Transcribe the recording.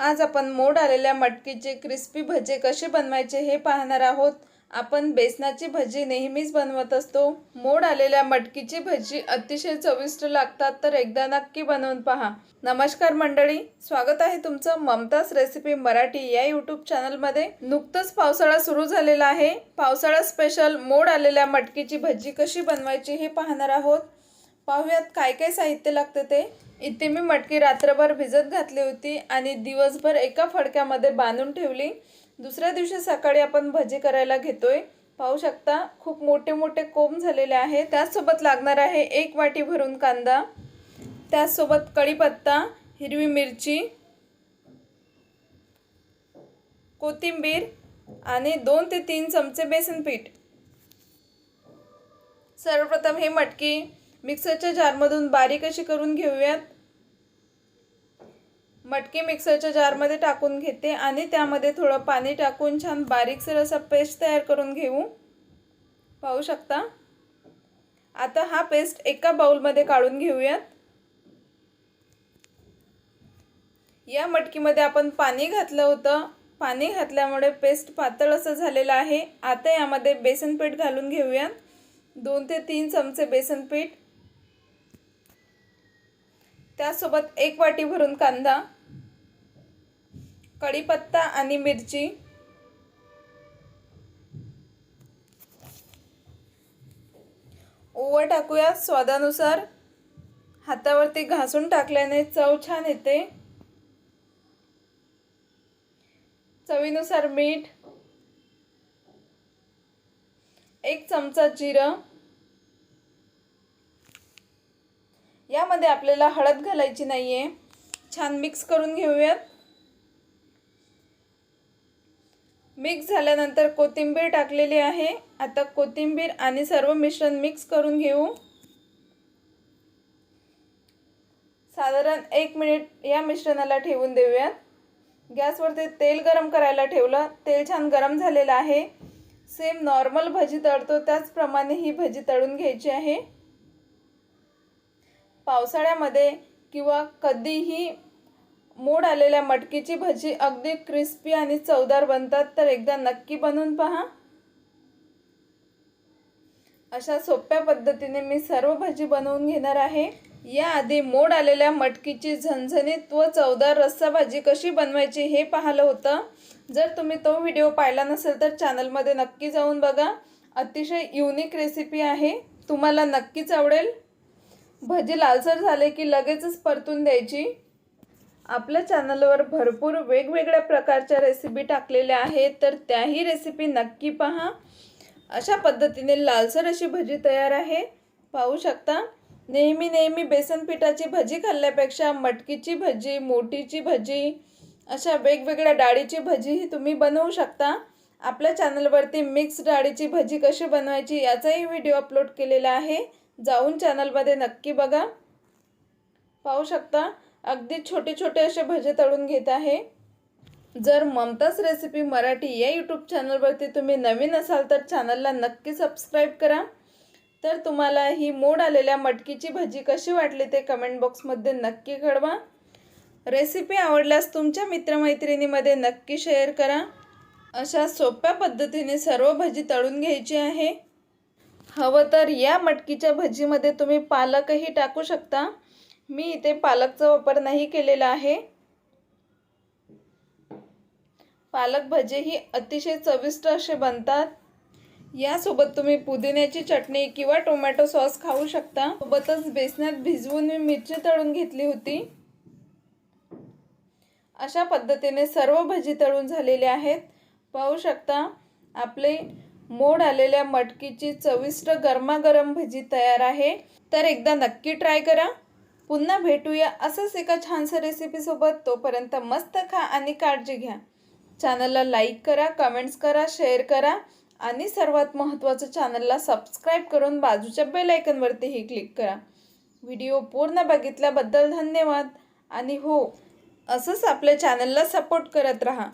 आज आपण मोड आलेल्या मटकीचे क्रिस्पी भजे कसे बनवायचे हे पाहणार आहोत. आपण बेसनाची भजी नेहमीच बनवत असतो. मोड आलेल्या मटकीची भजी अतिशय चविष्ट लागतात तर एकदा नक्की बनवून पहा. नमस्कार मंडळी स्वागत आहे तुमचं ममताज रेसिपी मराठी या यूट्यूब चॅनलमध्ये. नुकतंच पावसाळा सुरू झालेला आहे. पावसाळा स्पेशल मोड आलेल्या मटकीची भजी कशी बनवायची हे पाहणार आहोत. पाहूयात काय काय साहित्य लागतं ते. इथे मी मटकी रात्रभर भिजत घातली होती आणि दिवसभर एका फडक्यामध्ये बांधून ठेवली. दुसऱ्या दिवशी सकाळी आपण भजी करायला घेतोय. पाहू शकता खूप मोठे मोठे कोंब झालेले आहे. त्याचसोबत लागणार आहे एक वाटी भरून कांदा. त्याचसोबत कढीपत्ता हिरवी मिरची कोथिंबीर आणि दोन ते तीन चमचे बेसन पीठ सर्वप्रथम हे मटकी मिक्सरच्या जारमधून बारीक अशी करून घेऊयात. मटकी मिक्सरच्या जारमध्ये टाकून घेते आणि त्यामध्ये थोडं पाणी टाकून छान बारीकसर असा पेस्ट तयार करून घेऊ. पाहू शकता? आता हा पेस्ट एका बाऊलमध्ये काढून घेऊयात. या मटकीमध्ये आपण पाणी घातलं होतं. पाणी घातल्यामुळे पेस्ट पातळ असं झालेलं आहे. आता यामध्ये बेसन पीठ घालून घेऊयात. दोन ते तीन चमचे बेसन पीठ त्यासोबत एक वाटी भरून कांदा कढीपत्ता आणि मिरची ओवा टाकूया. स्वादानुसार हातावरती घासून टाकल्याने चव छान येते. चवीनुसार मीठ एक चमचा जिरं यामध्ये आपल्याला हळद घालायची नाही आहे छान मिक्स करून घेऊयात. मिक्स झाल्यानंतर कोथिंबीर टाकलेली आहे. आता कोथिंबीर आणि सर्व मिश्रण मिक्स करून घेऊ. साधारण एक मिनिट या मिश्रणाला ठेवून देऊयात. गॅसवरती तेल गरम करायला ठेवलं. तेल छान गरम झालेलं आहे. सेम नॉर्मल भजी तळतो. त्याचप्रमाणे ही भजी तळून घ्यायची आहे. पावसाळ्यामध्ये किंवा कधीही मोड आलेल्या मटकीची भजी अगदी क्रिस्पी आणि चवदार बनतात तर एकदा नक्की बनवून पहा. अशा सोप्या पद्धतीने मी सर्व भजी बनवून घेणार आहे. याआधी मोड आलेल्या मटकीची झणझणीत व चवदार रस्सा भाजी कशी बनवायची हे पाहिलं होतं. जर तुम्ही तो व्हिडिओ पाहिला नसेल तर चॅनलमध्ये नक्की जाऊन बघा. अतिशय युनिक रेसिपी आहे. तुम्हाला नक्कीच आवडेल. भजी लालसर झाले की लगेचच परतून द्यायची. आपल्या चॅनलवर भरपूर वेगवेगळ्या प्रकारच्या रेसिपी टाकलेल्या आहेत तर त्याही रेसिपी नक्की पहा. अशा पद्धतीने लालसर अशी भजी तयार आहे. पाहू शकता नेहमी नेहमी बेसन पिठाची भजी खाल्ल्यापेक्षा मटकीची भजी मोठीची भजी अशा वेगवेगळ्या डाळीची भजीही तुम्ही बनवू शकता. आपल्या चॅनलवरती मिक्स डाळीची भजी कशी बनवायची याचाही व्हिडिओ अपलोड केलेला आहे. जाऊन चॅनलमध्ये नक्की बघा. पाहू शकता अगदी छोटे छोटे असे भजे तळून घेत आहे. जर ममताज रेसिपी मराठी या यूट्यूब चॅनलवरती तुम्ही नवीन असाल तर चॅनलला नक्की सबस्क्राईब करा. तर तुम्हाला ही मोड आलेल्या मटकीची भजी कशी वाटली ते कमेंट बॉक्समध्ये नक्की कळवा. रेसिपी आवडल्यास तुमच्या मित्रमैत्रिणीमध्ये नक्की शेअर करा. अशा सोप्या पद्धतीने सर्व भजी तळून घ्यायची आहे. हवं तर या मटकीच्या भजीमध्ये तुम्ही पालकही टाकू शकता. मी इथे पालकचा वापर नाही केलेला आहे. पालक भजे ही अतिशय चविष्ट असे बनतात. यासोबत तुम्ही पुदिन्याची चटणी किंवा टोमॅटो सॉस खाऊ शकता. सोबतच बेसनात भिजवून मी मिरची तळून घेतली होती. अशा पद्धतीने सर्व भजी तळून झालेले आहेत. पाहू शकता आपले मोड आलेल्या मटकीची चविष्ट गरमागरम भजी तयार आहे. तर एकदा नक्की ट्राय करा. पुन्हा भेटूया असंच एका छानसं रेसिपीसोबत तोपर्यंत मस्त खा आणि काळजी घ्या. चॅनलला लाईक करा कमेंट्स करा शेअर करा आणि सर्वात महत्त्वाचं चॅनलला सबस्क्राईब करून बाजूच्या बेल आयकनवरतीही क्लिक करा. व्हिडिओ पूर्ण बघितल्याबद्दल धन्यवाद. आणि हो असंच आपल्या चॅनलला सपोर्ट करत राहा.